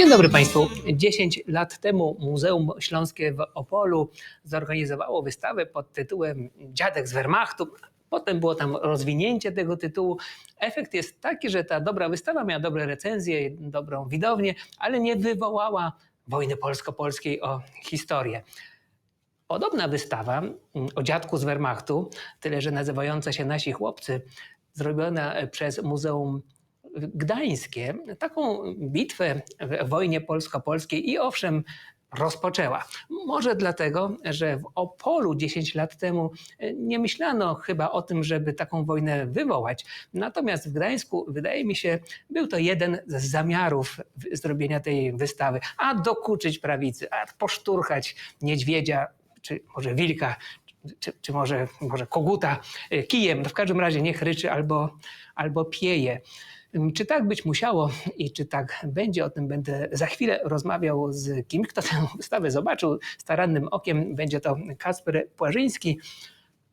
Dzień dobry Państwu. 10 lat temu Muzeum Śląskie w Opolu zorganizowało wystawę pod tytułem Dziadek z Wehrmachtu. Potem było tam rozwinięcie tego tytułu. Efekt jest taki, że ta dobra wystawa miała dobre recenzje, dobrą widownię, ale nie wywołała wojny polsko-polskiej o historię. Podobna wystawa mm, o dziadku z Wehrmachtu, tyle że nazywająca się Nasi Chłopcy, zrobiona przez Muzeum Gdańskie, taką bitwę w wojnie polsko-polskiej i owszem rozpoczęła. Może dlatego, że w Opolu 10 lat temu nie myślano chyba o tym, żeby taką wojnę wywołać. Natomiast w Gdańsku, wydaje mi się, był to jeden z zamiarów zrobienia tej wystawy. A dokuczyć prawicy, a poszturchać niedźwiedzia, czy może wilka, czy, czy może, może koguta y, kijem. No w każdym razie niech ryczy albo, albo pieje. Czy tak być musiało i czy tak będzie, o tym będę za chwilę rozmawiał z kimś, kto tę wystawę zobaczył starannym okiem. Będzie to Kasper Płażyński.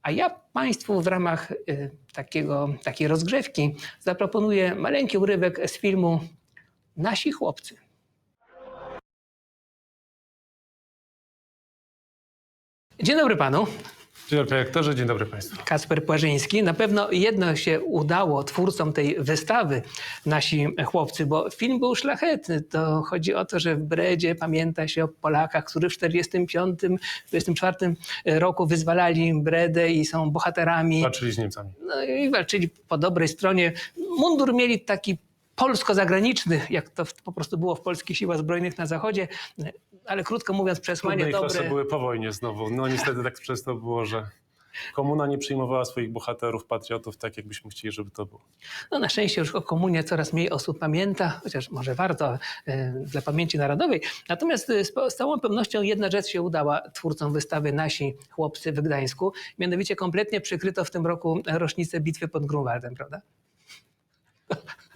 A ja Państwu w ramach y, takiego, takiej rozgrzewki zaproponuję maleńki urywek z filmu Nasi chłopcy. Dzień dobry panu. Dzień dobry aktorze, dzień dobry Państwu. Kasper Płażyński. Na pewno jedno się udało twórcom tej wystawy, nasi chłopcy, bo film był szlachetny. To chodzi o to, że w Bredzie pamięta się o Polakach, którzy w 1945-1944 roku wyzwalali Bredę i są bohaterami. Walczyli z Niemcami. No i walczyli po dobrej stronie. Mundur mieli taki polsko-zagraniczny, jak to po prostu było w polskich siłach zbrojnych na zachodzie, ale krótko mówiąc przesłanie Trudne dobre. były po wojnie znowu. No niestety tak przez to było, że komuna nie przyjmowała swoich bohaterów, patriotów tak, jakbyśmy chcieli, żeby to było. No na szczęście już o komunie coraz mniej osób pamięta, chociaż może warto e, dla pamięci narodowej. Natomiast e, z, z całą pewnością jedna rzecz się udała twórcom wystawy Nasi Chłopcy w Gdańsku. Mianowicie kompletnie przykryto w tym roku rocznicę bitwy pod Grunwaldem, prawda?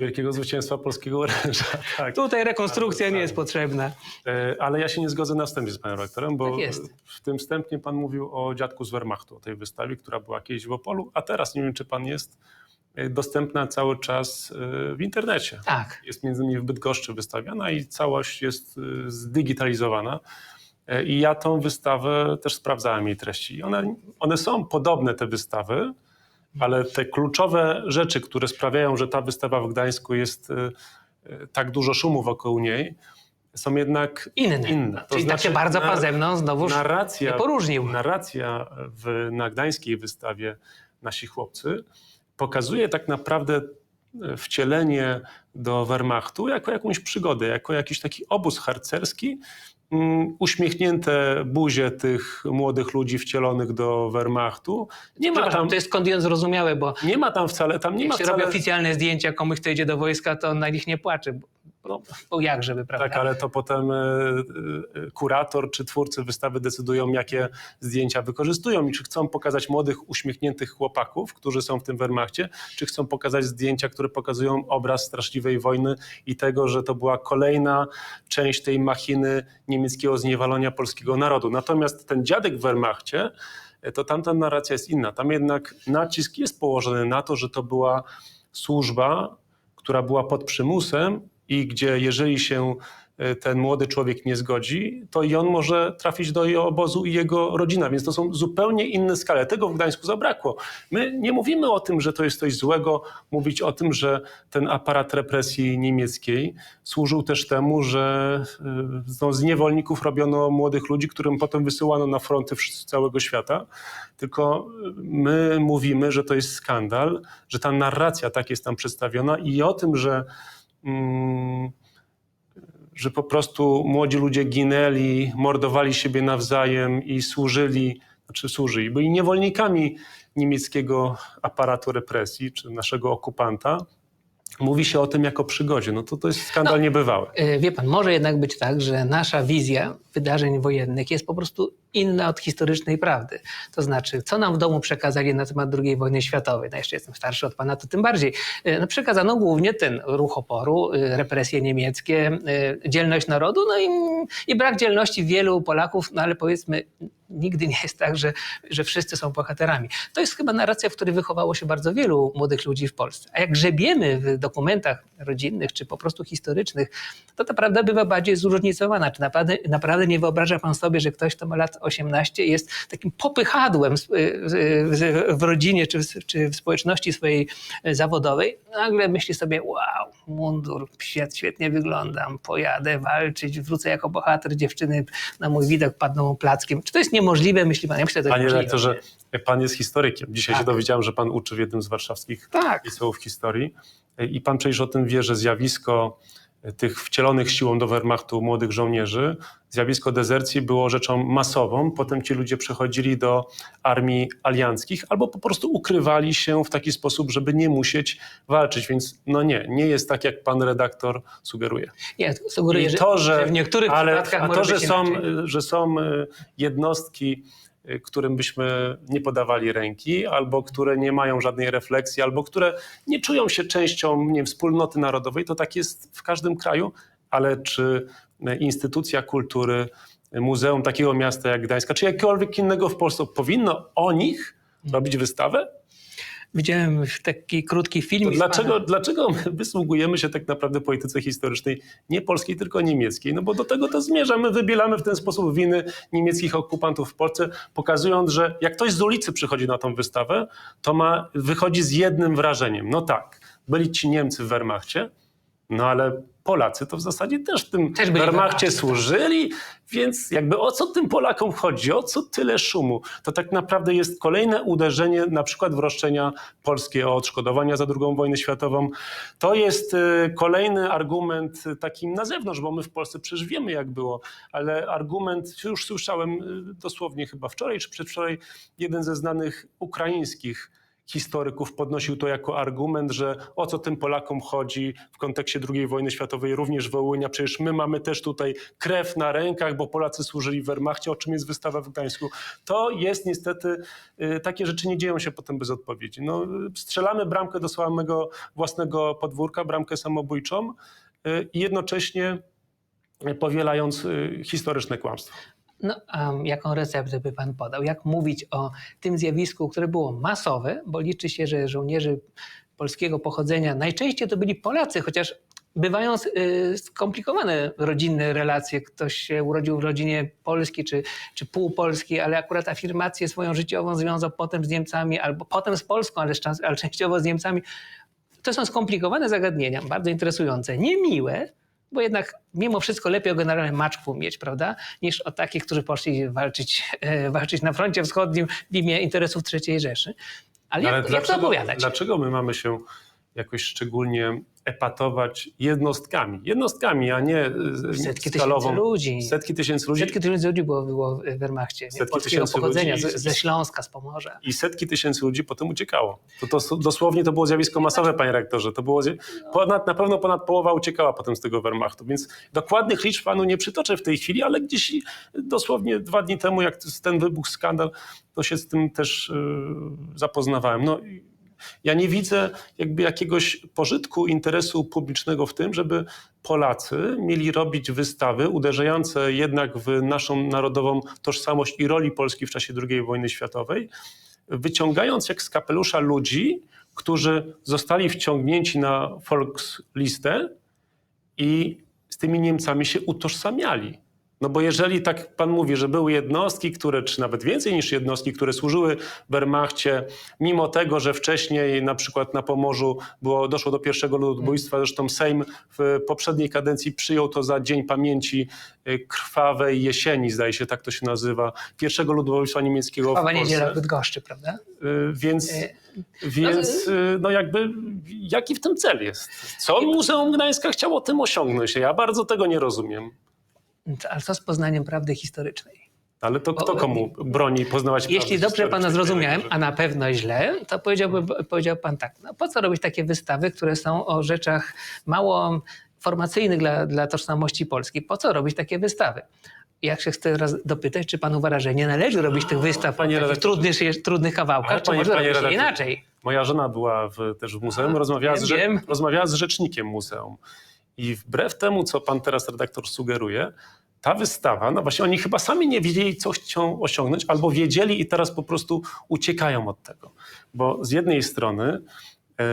Wielkiego zwycięstwa polskiego oręża. Tak. Tutaj rekonstrukcja nie jest potrzebna. E, Ale ja się nie zgodzę na wstępie z panem rektorem, bo Tak jest. w tym wstępnie pan mówił o dziadku z Wehrmachtu, o tej wystawie, która była kiedyś w Opolu, a teraz nie wiem, czy pan jest e, dostępna cały czas e, w internecie. Tak. jest między innymi w Bydgoszczy wystawiana i całość jest zdigitalizowana. I ja tą wystawę też sprawdzałem jej treści. One, one są podobne, te wystawy, ale te kluczowe rzeczy, które sprawiają, że ta wystawa w Gdańsku jest y, y, tak dużo szumu wokół niej, są jednak Inne. inne. Czyli tak się bardzo nar- pazemno znowuż narracja, nie poróżnił. narracja w, na gdańskiej wystawie Nasi Chłopcy pokazuje tak naprawdę e, wcielenie do Wehrmachtu jako jakąś przygodę, jako jakiś taki obóz harcerski, uśmiechnięte buzie tych młodych ludzi wcielonych do Wehrmachtu. Nie ma tam, to jest skądinąd zrozumiałe, bo nie ma tam wcale, tam nie ma się robi wcale... oficjalne zdjęcia komuś, kto idzie do wojska, to on na nich nie płacze. Bo, bo jak żeby, prawda? Tak, ale to potem e, e, kurator czy twórcy wystawy decydują, jakie zdjęcia wykorzystują i czy chcą pokazać młodych, uśmiechniętych chłopaków, którzy są w tym Wehrmachcie, czy chcą pokazać zdjęcia, które pokazują obraz straszliwej wojny i tego, że to była kolejna część tej machiny niemieckiego zniewalania polskiego narodu. Natomiast ten dziadek w Wehrmachcie, e, to tamta narracja jest inna. Tam jednak nacisk jest położony na to, że to była służba, która była pod przymusem i gdzie jeżeli się e, ten młody człowiek nie zgodzi, to i on może trafić do obozu i jego rodzina, więc to są zupełnie inne skale. Tego w Gdańsku zabrakło. My nie mówimy o tym, że to jest coś złego, mówić o tym, że ten aparat represji niemieckiej służył też temu, że e, no, z niewolników robiono młodych ludzi, którym potem wysyłano na fronty całego świata. Tylko e, my mówimy, że to jest skandal, że ta narracja tak jest tam przedstawiona i o tym, że że po prostu młodzi ludzie ginęli, mordowali siebie nawzajem i służyli, znaczy służyli, byli niewolnikami niemieckiego aparatu represji, czy naszego okupanta. Mówi się o tym jako przygodzie. No to to jest skandal No. niebywały. E, Wie pan, może jednak być tak, że nasza wizja wydarzeń wojennych jest po prostu inna od historycznej prawdy. To znaczy, co nam w domu przekazali na temat II wojny światowej, no jeszcze jestem starszy od pana, to tym bardziej. E, No, przekazano głównie ten ruch oporu, e, represje niemieckie, e, dzielność narodu, no i, i brak dzielności wielu Polaków, no ale powiedzmy, nigdy nie jest tak, że, że wszyscy są bohaterami. To jest chyba narracja, w której wychowało się bardzo wielu młodych ludzi w Polsce. A jak grzebiemy w dokumentach rodzinnych czy po prostu historycznych, to ta prawda bywa bardziej zróżnicowana. Czy naprawdę, naprawdę nie wyobraża pan sobie, że ktoś, kto ma lat 18 jest takim popychadłem w rodzinie czy w, czy w społeczności swojej zawodowej, nagle myśli sobie, wow, mundur, świetnie wyglądam, pojadę walczyć, wrócę jako bohater, dziewczyny na mój widok padną plackiem. Czy to jest niemożliwe, myśli pan? Ja myślę, że to jest Panie redaktorze, pan jest historykiem. Dzisiaj się Tak. dowiedziałem, że pan uczy w jednym z warszawskich Tak. liceów historii. I pan przecież o tym wie, że zjawisko tych wcielonych siłą do Wehrmachtu młodych żołnierzy, zjawisko dezercji było rzeczą masową. Potem ci ludzie przechodzili do armii alianckich albo po prostu ukrywali się w taki sposób, żeby nie musieć walczyć. Więc no nie, nie jest tak, jak pan redaktor sugeruje. Nie, sugeruję, I że, to, że, że w niektórych ale, przypadkach a to, że są, że są jednostki, którym byśmy nie podawali ręki, albo które nie mają żadnej refleksji, albo które nie czują się częścią nie wspólnoty narodowej, to tak jest w każdym kraju, ale czy y, instytucja kultury, y, muzeum takiego miasta jak Gdańska, czy jakiegokolwiek innego w Polsce powinno o nich robić wystawę? Widziałem taki krótki film. Dlaczego, dlaczego my wysługujemy się tak naprawdę polityce historycznej nie polskiej, tylko niemieckiej? No bo do tego to zmierza. My wybielamy w ten sposób winy niemieckich okupantów w Polsce, pokazując, że jak ktoś z ulicy przychodzi na tą wystawę, to ma, wychodzi z jednym wrażeniem. No tak, byli ci Niemcy w Wehrmachcie, no ale Polacy to w zasadzie też w tym Też Wehrmachcie, służyli, więc jakby o co tym Polakom chodzi, o co tyle szumu? To tak naprawdę jest kolejne uderzenie na przykład w roszczenia polskie o odszkodowania za II wojnę światową. To jest y, kolejny argument y, takim na zewnątrz, bo my w Polsce przecież wiemy jak było, ale argument, już słyszałem y, dosłownie chyba wczoraj czy przedwczoraj, jeden ze znanych ukraińskich historyków podnosił to jako argument, że o co tym Polakom chodzi w kontekście II wojny światowej, również Wołynia. Przecież my mamy też tutaj krew na rękach, bo Polacy służyli w Wehrmachcie, o czym jest wystawa w Gdańsku. To jest niestety, y, takie rzeczy nie dzieją się potem bez odpowiedzi. No, strzelamy bramkę do samego własnego podwórka, bramkę samobójczą y, i jednocześnie powielając y, historyczne kłamstwo. No, a jaką receptę by pan podał? Jak mówić o tym zjawisku, które było masowe, bo liczy się, że żołnierzy polskiego pochodzenia najczęściej to byli Polacy, chociaż bywają y, skomplikowane rodzinne relacje. Ktoś się urodził w rodzinie polskiej czy, czy półpolskiej, ale akurat afirmację swoją życiową związał potem z Niemcami albo potem z Polską, ale, ale częściowo z Niemcami. To są skomplikowane zagadnienia, bardzo interesujące, niemiłe, bo jednak mimo wszystko lepiej o generale Maczku mieć, prawda, niż o takich, którzy poszli walczyć, e, walczyć na froncie wschodnim w imię interesów III Rzeszy. Ale, jak, jak to opowiadać? Dlaczego my mamy się jakoś szczególnie epatować jednostkami? Jednostkami, a nie y, Setki skalową. tysięcy ludzi. Setki tysięcy ludzi. Setki tysięcy ludzi było, było w Wehrmachcie? Setki polskiego tysięcy pochodzenia, ludzi. z, ze Śląska, z Pomorza. I setki tysięcy ludzi potem uciekało. To, to dosłownie to było zjawisko masowe, panie rektorze. To było zje- ponad, na pewno ponad połowa uciekała potem z tego Wehrmachtu. Więc dokładnych liczb panu nie przytoczę w tej chwili, ale gdzieś dosłownie dwa dni temu, jak ten wybuchł skandal, to się z tym też y, zapoznawałem. No, i ja nie widzę jakby jakiegoś pożytku interesu publicznego w tym, żeby Polacy mieli robić wystawy uderzające jednak w naszą narodową tożsamość i roli Polski w czasie II wojny światowej, wyciągając jak z kapelusza ludzi, którzy zostali wciągnięci na Volkslistę i z tymi Niemcami się utożsamiali. No bo jeżeli tak pan mówi, że były jednostki, które, czy nawet więcej niż jednostki, które służyły w Wehrmachcie, mimo tego, że wcześniej na przykład na Pomorzu było, doszło do pierwszego ludobójstwa, zresztą Sejm w poprzedniej kadencji przyjął to za Dzień Pamięci y, Krwawej Jesieni, zdaje się, tak to się nazywa, pierwszego ludobójstwa niemieckiego w Krwawa Polsce. niedziela w Bydgoszczy, prawda? Y, Więc, E, więc y, no jakby jaki w tym cel jest? Co Muzeum Gdańska chciało tym osiągnąć? Ja bardzo tego nie rozumiem. Ale co z poznaniem prawdy historycznej? Ale to kto komu broni poznawać Jeśli dobrze pana zrozumiałem, a na pewno źle, to powiedziałby, powiedział pan tak, no po co robić takie wystawy, które są o rzeczach mało formacyjnych dla, dla tożsamości polskiej? Po co robić takie wystawy? Ja się chcę teraz dopytać, czy pan uważa, że nie należy robić tych wystaw Panie redaktorze. trudnych, trudnych kawałkach, Ale czy panie- może panie robić inaczej? Moja żona była w, też w muzeum, rozmawiała, wiem, z, wiem. rozmawiała z rzecznikiem muzeum. I wbrew temu, co pan teraz redaktor sugeruje, ta wystawa, no właśnie oni chyba sami nie wiedzieli, co chcą osiągnąć, albo wiedzieli i teraz po prostu uciekają od tego. Bo z jednej strony e,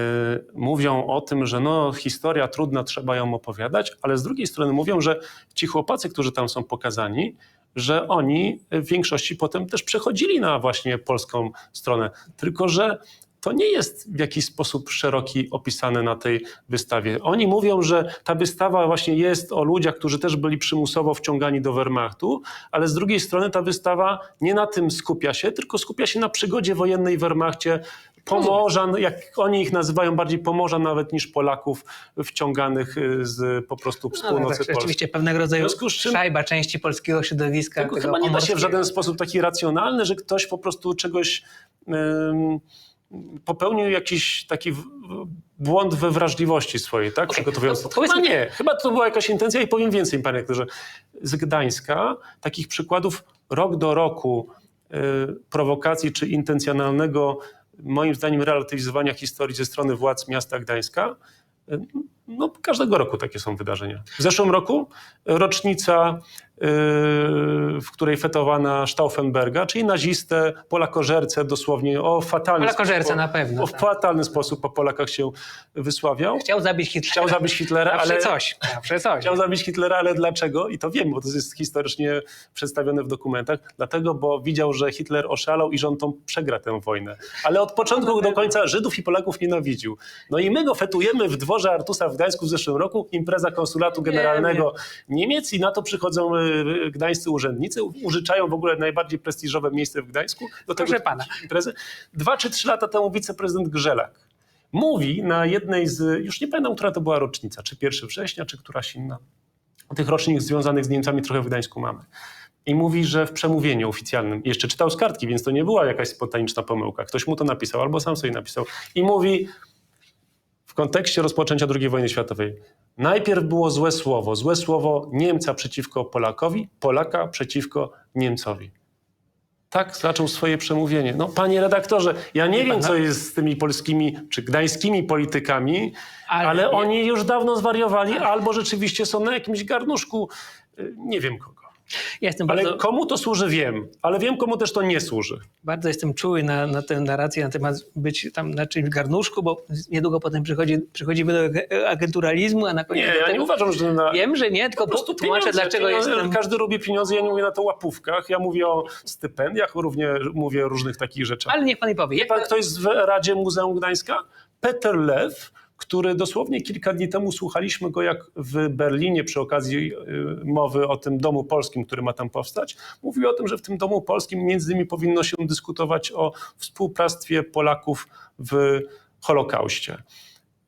mówią o tym, że no, historia trudna, trzeba ją opowiadać, ale z drugiej strony mówią, że ci chłopacy, którzy tam są pokazani, że oni w większości potem też przechodzili na właśnie polską stronę. Tylko, że to nie jest w jakiś sposób szeroki opisane na tej wystawie. Oni mówią, że ta wystawa właśnie jest o ludziach, którzy też byli przymusowo wciągani do Wehrmachtu, ale z drugiej strony ta wystawa nie na tym skupia się, tylko skupia się na przygodzie wojennej w Wehrmachcie. Pomorzan, jak oni ich nazywają, bardziej Pomorzan nawet niż Polaków wciąganych y, z po prostu z No, północy tak, Polski. rzeczywiście pewnego rodzaju czym- szajba części polskiego środowiska. Tylko tego chyba nie da się w żaden sposób taki racjonalny, że ktoś po prostu czegoś ym, popełnił jakiś taki błąd we wrażliwości swojej, tak? Przygotowując to. Chyba nie. Chyba to była jakaś intencja i powiem więcej, panie rektorze. Z Gdańska takich przykładów rok do roku y, prowokacji czy intencjonalnego, moim zdaniem, relatywizowania historii ze strony władz miasta Gdańska y, no, każdego roku takie są wydarzenia. W zeszłym roku rocznica, yy, w której fetowano Stauffenberga, czyli nazistę, polakożercę dosłownie o fatalny Polakożercę sposób, na pewno, O tak. fatalny sposób po Polakach się wysławiał. Chciał zabić Hitlera. Chciał zabić Hitlera, ale coś. Zawsze coś. Chciał zabić Hitlera, ale dlaczego? I to wiem, bo to jest historycznie przedstawione w dokumentach. Dlatego, bo widział, że Hitler oszalał i że on tą przegra tę wojnę. Ale od początku do końca Żydów i Polaków nienawidził. No i my go fetujemy w dworze Artusa w Gdańsku w zeszłym roku, impreza konsulatu generalnego Niemiec i na to przychodzą y, gdańscy urzędnicy, użyczają w ogóle najbardziej prestiżowe miejsce w Gdańsku do tego Proszę pana. imprezy. Dwa czy trzy lata temu wiceprezydent Grzelak mówi na jednej z, już nie pamiętam, która to była rocznica, czy 1 września, czy któraś inna, tych rocznik związanych z Niemcami trochę w Gdańsku mamy. I mówi, że w przemówieniu oficjalnym, jeszcze czytał z kartki, więc to nie była jakaś spontaniczna pomyłka. Ktoś mu to napisał, albo sam sobie napisał. I mówi kontekście rozpoczęcia II wojny światowej. Najpierw było złe słowo. Złe słowo Niemca przeciwko Polakowi, Polaka przeciwko Niemcowi. Tak zaczął swoje przemówienie. No, panie redaktorze, ja nie wiem, co jest z tymi polskimi czy gdańskimi politykami, Ale- ale, oni już dawno zwariowali, albo rzeczywiście są na jakimś garnuszku, y, nie wiem kogo. Ja Ale bardzo, komu to służy, wiem, ale wiem, komu też to nie służy. bardzo jestem czuły na, na tę narrację na temat być tam na czymś garnuszku, bo niedługo potem przychodzi, przychodzimy do ag- agenturalizmu, a na koniec Nie, ja tego... nie uważam, że na, Wiem, że nie, tylko po prostu tłumaczę, dlaczego jestem... Każdy lubi pieniądze, ja nie mówię na to łapówkach, ja mówię o stypendiach, równie mówię o różnych takich rzeczach. Ale niech pan mi powie. Wie Jak pan, kto jest w Radzie Muzeum Gdańska? Peter Lew, który dosłownie kilka dni temu słuchaliśmy go, jak w Berlinie przy okazji y, mowy o tym domu polskim, który ma tam powstać, mówił o tym, że w tym domu polskim między innymi powinno się dyskutować o współpractwie Polaków w Holokauście.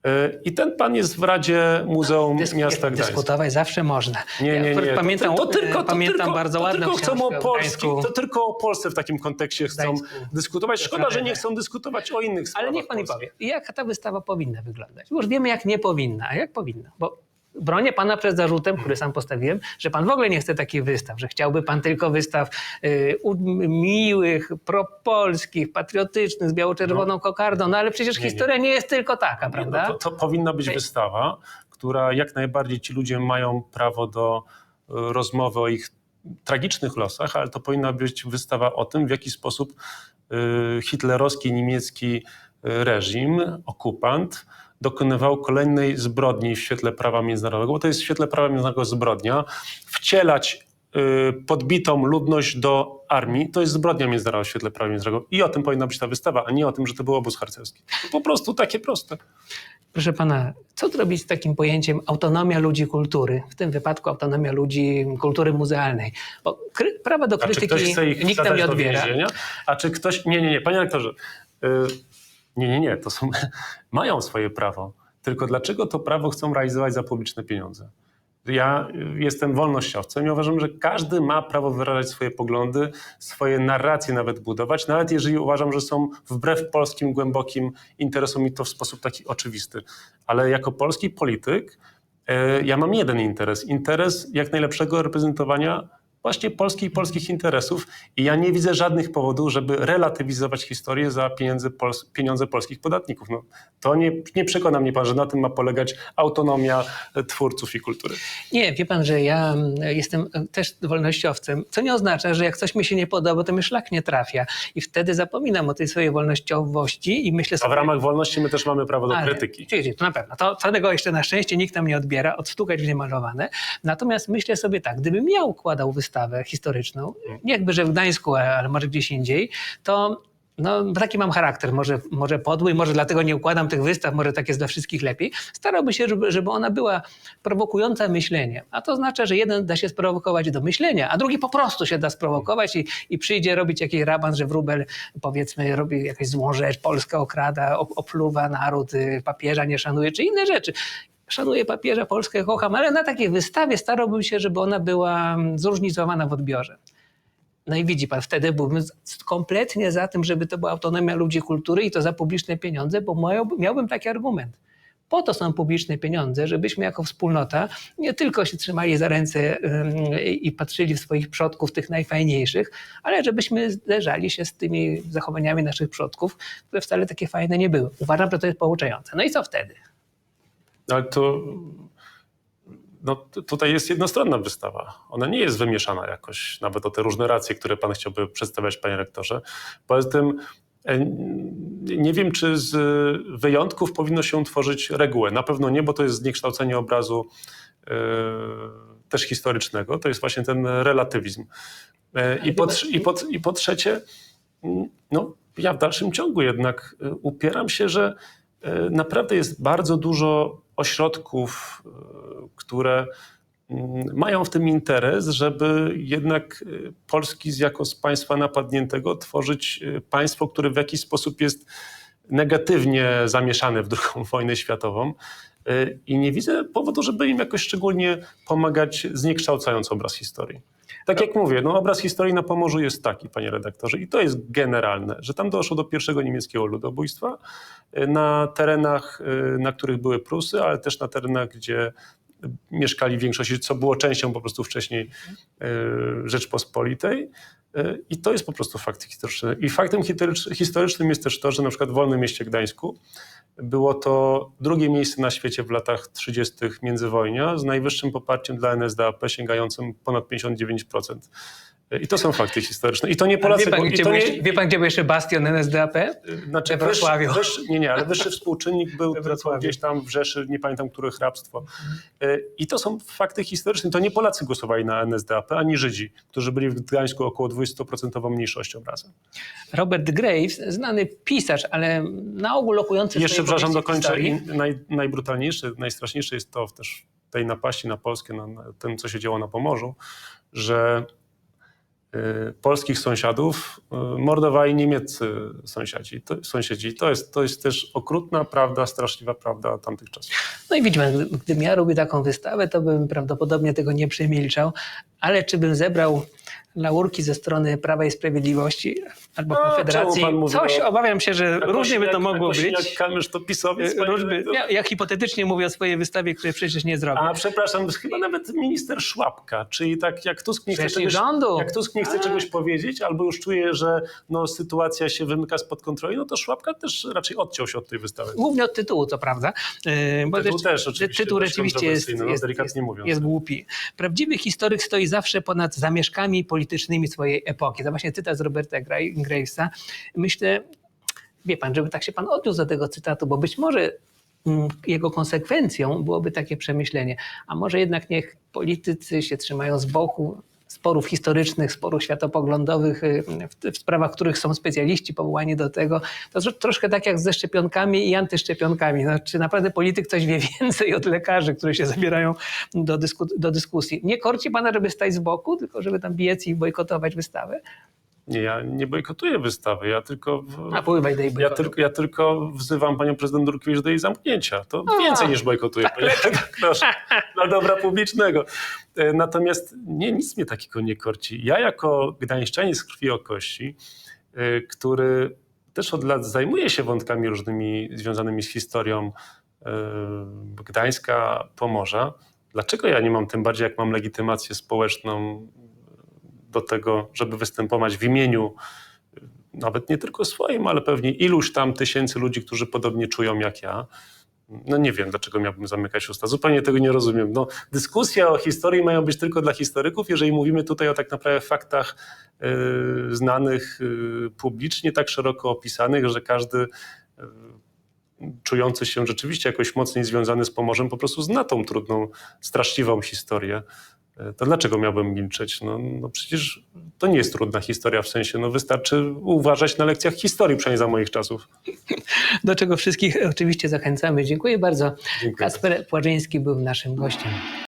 Y, I ten pan jest w Radzie Muzeum Dysk- Miasta Gdańska. Dyskutować zawsze można. Nie, nie, nie. Pamiętam, to, to tylko, to pamiętam tylko, bardzo to tylko chcą o Gdańsku. to tylko o Polsce w takim kontekście chcą dyskutować. Szkoda, że nie Naprawdę. chcą dyskutować o innych sprawach. Ale niech pan mi Polski. powie, jak ta wystawa powinna wyglądać? Już wiemy, jak nie powinna, a jak powinna? Bo bronię pana przed zarzutem, który sam postawiłem, że pan w ogóle nie chce takich wystaw, że chciałby pan tylko wystaw y, u- miłych, propolskich, patriotycznych, z biało-czerwoną kokardą, no ale przecież historia nie jest tylko taka, Nie, prawda? No to, to powinna być Ej. wystawa, która jak najbardziej ci ludzie mają prawo do y, rozmowy o ich tragicznych losach, ale to powinna być wystawa o tym, w jaki sposób y, hitlerowski niemiecki y, reżim, okupant, dokonywał kolejnej zbrodni w świetle prawa międzynarodowego, bo to jest w świetle prawa międzynarodowego zbrodnia, wcielać y, podbitą ludność do armii, to jest zbrodnia międzynarodowa w świetle prawa międzynarodowego. I o tym powinna być ta wystawa, a nie o tym, że to był obóz harcerski. Po prostu takie proste. Proszę pana, co zrobić z takim pojęciem autonomia ludzi kultury, w tym wypadku autonomia ludzi kultury muzealnej? Bo prawa do krytyki nikt nam wsadzać nie odbiera. A czy ktoś... Nie, nie, nie, panie rektorze. y, Nie, nie, nie, to są... Mają swoje prawo. Tylko dlaczego to prawo chcą realizować za publiczne pieniądze? Ja y, jestem wolnościowcem i uważam, że każdy ma prawo wyrażać swoje poglądy, swoje narracje nawet budować, nawet jeżeli uważam, że są wbrew polskim głębokim interesom i to w sposób taki oczywisty. Ale jako polski polityk e, ja mam jeden interes. Interes jak najlepszego reprezentowania właśnie Polski i polskich interesów i ja nie widzę żadnych powodów, żeby relatywizować historię za pieniądze, pols pieniądze polskich podatników. No, to nie, nie przekona mnie pan, że na tym ma polegać autonomia e, twórców i kultury. Nie, wie pan, że ja mm, jestem e, też wolnościowcem, co nie oznacza, że jak coś mi się nie podoba, to mi szlak nie trafia. I wtedy zapominam o tej swojej wolnościowości i myślę A w sobie... ramach wolności my też mamy prawo do Ale- krytyki. Czyli, to na pewno. To, to tego jeszcze na szczęście nikt nam nie odbiera, odstukać w niemalowane. Natomiast myślę sobie tak, gdybym ja układał wystawę historyczną, nie jakby, że w Gdańsku, ale może gdzieś indziej, to no, taki mam charakter, może, może podły, może dlatego nie układam tych wystaw, może tak jest dla wszystkich lepiej. Starałbym się, żeby, żeby ona była prowokująca myślenie. A to oznacza, że jeden da się sprowokować do myślenia, a drugi po prostu się da sprowokować i, i przyjdzie robić jakiś raban, że wróbel powiedzmy robi jakąś złą rzecz, Polska okrada, op- opluwa naród, y, papieża nie szanuje, czy inne rzeczy. Szanuję papieża, Polskę kocham, ale na takiej wystawie starałbym się, żeby ona była mm, zróżnicowana w odbiorze. No i widzi pan, wtedy byłbym kompletnie za tym, żeby to była autonomia ludzi kultury i to za publiczne pieniądze, bo miałbym, taki argument. Po to są publiczne pieniądze, żebyśmy jako wspólnota nie tylko się trzymali za ręce ym, i patrzyli w swoich przodków, tych najfajniejszych, ale żebyśmy zderzali się z tymi zachowaniami naszych przodków, które wcale takie fajne nie były. Uważam, że to jest pouczające. No i co wtedy? Ale to no, tutaj jest jednostronna wystawa. Ona nie jest wymieszana jakoś, nawet o te różne racje, które pan chciałby przedstawiać, panie rektorze. Poza tym e, nie wiem, czy z wyjątków powinno się tworzyć regułę. Na pewno nie, bo to jest zniekształcenie obrazu e, też historycznego. To jest właśnie ten relatywizm. E, I po, i po, i po trzecie, mm, no, ja w dalszym ciągu jednak upieram się, że naprawdę jest bardzo dużo ośrodków, e, które mm, mają w tym interes, żeby jednak e, Polski z- jako z państwa napadniętego tworzyć e, państwo, które w jakiś sposób jest negatywnie zamieszane w II wojnę światową. I nie widzę powodu, żeby im jakoś szczególnie pomagać, zniekształcając obraz historii. Tak jak mówię, no obraz historii na Pomorzu jest taki, panie redaktorze, i to jest generalne, że tam doszło do pierwszego niemieckiego ludobójstwa e, na terenach, e, na których były Prusy, ale też na terenach, gdzie mieszkali większość, co było częścią po prostu wcześniej e, Rzeczpospolitej. I to jest po prostu fakt historyczny. I faktem historycz- historycznym jest też to, że na przykład w Wolnym Mieście Gdańsku było to drugie miejsce na świecie w latach 30. międzywojnia z najwyższym poparciem dla NSDAP sięgającym ponad 59%. I to są fakty historyczne. I to nie Polacy... wie, pan, gdzie był nie, jeszcze, wie pan, gdzie był jeszcze bastion NSDAP? znaczy we Wrocławiu. Wyższy, wyższy, nie, nie, ale wyższy współczynnik był gdzieś tam w Rzeszy, nie pamiętam, które hrabstwo. E, I to są fakty historyczne. To nie Polacy głosowali na NSDAP, ani Żydzi, którzy byli w Gdańsku około 20% mniejszością razem. Robert Graves, znany pisarz, ale na ogół lokujący jeszcze, przepraszam, dokończę. Naj, najbrutalniejsze, najstraszniejsze jest to też w tej napaści na Polskę, na, na tym, co się działo na Pomorzu, że polskich sąsiadów y, mordowali niemieccy sąsiadzi. To, sąsiedzi. To jest, to jest też okrutna prawda, straszliwa prawda tamtych czasów. No i widzimy, gdy- gdybym ja robił taką wystawę, to bym prawdopodobnie tego nie przemilczał, ale czy bym zebrał laurki ze strony Prawa i Sprawiedliwości albo A, Konfederacji, coś o- obawiam się, że różnie by to mogło być. Jak Kamysz to pisowiec. Różby, redaktorze. ja, ja hipotetycznie mówię o swojej wystawie, której przecież nie zrobię. A przepraszam, chyba nawet minister Szłapka, czyli tak jak Tusk nie chce, czegoś, rządu. jak Tusk nie chce A. czegoś powiedzieć, albo już czuje, że no, sytuacja się wymyka spod kontroli, no to Szłapka też raczej odciął się od tej wystawy. Głównie od tytułu, co prawda. Yy, bo Tytuł rzecz- też oczywiście Tytuł rzeczywiście jest, kontrowersyjny, no, jest, jest, jest głupi. Prawdziwy historyk stoi zawsze ponad zamieszkami politycznymi swojej epoki. To właśnie cytat z Roberta Gra- Gravesa. Myślę, wie pan, żeby tak się pan odniósł do tego cytatu, bo być może mm, jego konsekwencją byłoby takie przemyślenie, a może jednak niech politycy się trzymają z boku sporów historycznych, sporów światopoglądowych, y, w, w sprawach, których są specjaliści powołani do tego. To tro- troszkę tak jak ze szczepionkami i antyszczepionkami. No, czy naprawdę polityk coś wie więcej od lekarzy, którzy się zabierają do, dysku, do dyskusji? Nie korci pana, żeby stać z boku, tylko żeby tam biec i bojkotować wystawę? Nie, ja nie bojkotuję wystawy, ja tylko... A pływaj Ja tylko, ja tylko wzywam panią prezydent Durkiewicz do jej zamknięcia. To A. więcej niż bojkotuję, panie redaktorze, dla dobra publicznego. E, Natomiast nie, nic mnie takiego nie korci. Ja jako gdańszczanin z krwi o kości, e, który też od lat zajmuje się wątkami różnymi związanymi z historią e, Gdańska, Pomorza, dlaczego ja nie mam tym bardziej, jak mam legitymację społeczną do tego, żeby występować w imieniu nawet nie tylko swoim, ale pewnie iluś tam tysięcy ludzi, którzy podobnie czują jak ja. No nie wiem, dlaczego miałbym zamykać usta. Zupełnie tego nie rozumiem. No, dyskusje o historii mają być tylko dla historyków, jeżeli mówimy tutaj o tak naprawdę faktach y, znanych y, publicznie, tak szeroko opisanych, że każdy y, czujący się rzeczywiście jakoś mocniej związany z Pomorzem po prostu zna tą trudną, straszliwą historię. To dlaczego miałbym milczeć? No, no przecież to nie jest trudna historia, w sensie no wystarczy uważać na lekcjach historii, przynajmniej za moich czasów. Do czego wszystkich oczywiście zachęcamy. Dziękuję bardzo. Dziękuję. Kasper Płażyński był naszym gościem.